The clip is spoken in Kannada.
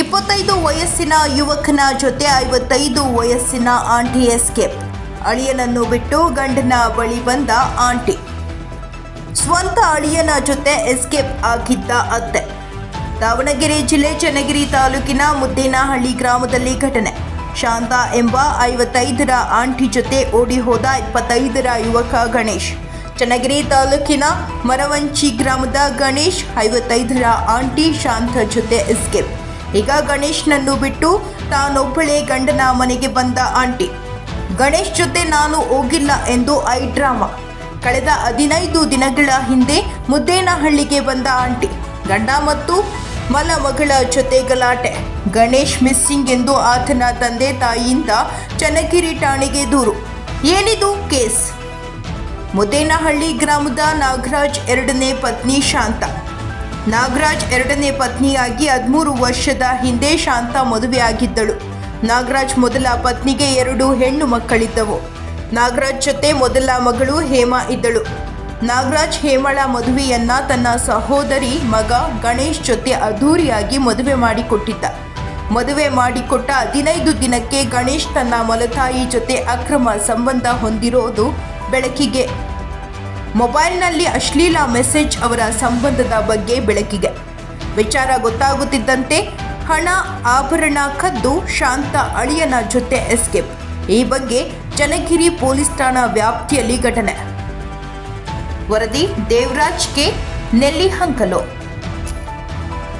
ಇಪ್ಪತ್ತೈದು ವಯಸ್ಸಿನ ಯುವಕನ ಜೊತೆ ಐವತ್ತೈದು ವಯಸ್ಸಿನ ಆಂಟಿ ಎಸ್ಕೇಪ್. ಅಳಿಯನನ್ನು ಬಿಟ್ಟು ಗಂಡನ ಬಳಿ ಬಂದ ಆಂಟಿ. ಸ್ವಂತ ಅಳಿಯನ ಜೊತೆ ಎಸ್ಕೇಪ್ ಆಗಿದ್ದ ಅತ್ತೆ. ದಾವಣಗೆರೆ ಜಿಲ್ಲೆ ಚನ್ನಗಿರಿ ತಾಲೂಕಿನ ಮುದ್ದೇನಹಳ್ಳಿ ಗ್ರಾಮದಲ್ಲಿ ಘಟನೆ. ಶಾಂತ ಎಂಬ ಐವತ್ತೈದರ ಆಂಟಿ ಜೊತೆ ಓಡಿ ಹೋದ ಇಪ್ಪತ್ತೈದರ ಯುವಕ ಗಣೇಶ್. ಚನ್ನಗಿರಿ ತಾಲೂಕಿನ ಮರವಂಚಿ ಗ್ರಾಮದ ಗಣೇಶ್, ಐವತ್ತೈದರ ಆಂಟಿ ಶಾಂತ ಜೊತೆ ಎಸ್ಕೇಪ್. ಈಗ ಗಣೇಶ್ನನ್ನು ಬಿಟ್ಟು ತಾನೊಬ್ಬಳೇ ಗಂಡನ ಮನೆಗೆ ಬಂದ ಆಂಟಿ. ಗಣೇಶ್ ಜೊತೆ ನಾನು ಹೋಗಿಲ್ಲ ಎಂದು ಐ ಡ್ರಾಮಾ. ಕಳೆದ ಹದಿನೈದು ದಿನಗಳ ಹಿಂದೆ ಮುದ್ದೇನಹಳ್ಳಿಗೆ ಬಂದ ಆಂಟಿ. ಗಂಡ ಮತ್ತು ಮಲಮಗಳ ಜೊತೆ ಗಲಾಟೆ. ಗಣೇಶ್ ಮಿಸ್ಸಿಂಗ್ ಎಂದು ಆತನ ತಂದೆ ತಾಯಿಯಿಂದ ಚನ್ನಗಿರಿ ಠಾಣೆಗೆ ದೂರು. ಏನಿದು ಕೇಸ್? ಮುದ್ದೇನಹಳ್ಳಿ ಗ್ರಾಮದ ನಾಗರಾಜ್ ಎರಡನೇ ಪತ್ನಿ ಶಾಂತ. ನಾಗರಾಜ್ ಎರಡನೇ ಪತ್ನಿಯಾಗಿ ಹದಿಮೂರು ವರ್ಷದ ಹಿಂದೆ ಶಾಂತ ಮದುವೆಯಾಗಿದ್ದಳು. ನಾಗರಾಜ್ ಮೊದಲ ಪತ್ನಿಗೆ ಎರಡು ಹೆಣ್ಣು ಮಕ್ಕಳಿದ್ದವು. ನಾಗರಾಜ್ ಜೊತೆ ಮೊದಲ ಮಗಳು ಹೇಮಾ ಇದ್ದಳು. ನಾಗರಾಜ್ ಹೇಮಳ ಮದುವೆಯನ್ನ ತನ್ನ ಸಹೋದರಿ ಮಗ ಗಣೇಶ್ ಜೊತೆ ಅದ್ಧೂರಿಯಾಗಿ ಮದುವೆ ಮಾಡಿಕೊಟ್ಟಿದ್ದ. ಮದುವೆ ಮಾಡಿಕೊಟ್ಟ ಹದಿನೈದು ದಿನಕ್ಕೆ ಗಣೇಶ್ ತನ್ನ ಮಲತಾಯಿ ಜೊತೆ ಅಕ್ರಮ ಸಂಬಂಧ ಹೊಂದಿರೋದು ಬೆಳಕಿಗೆ. ಮೊಬೈಲ್ನಲ್ಲಿ ಅಶ್ಲೀಲ ಮೆಸೇಜ್ ಅವರ ಸಂಬಂಧದ ಬಗ್ಗೆ ಬೆಳಕಿಗೆ. ವಿಚಾರ ಗೊತ್ತಾಗುತ್ತಿದ್ದಂತೆ ಹಣ ಆಭರಣ ಕದ್ದು ಶಾಂತ ಅಳಿಯನ ಜೊತೆ ಎಸ್ಕೇಪ್. ಈ ಬಗ್ಗೆ ಚನ್ನಗಿರಿ ಪೊಲೀಸ್ ಠಾಣಾ ವ್ಯಾಪ್ತಿಯಲ್ಲಿ ಘಟನೆ. ವರದಿ ದೇವರಾಜ್ ಕೆ ನೆಲ್ಲಿಹಂಕಲು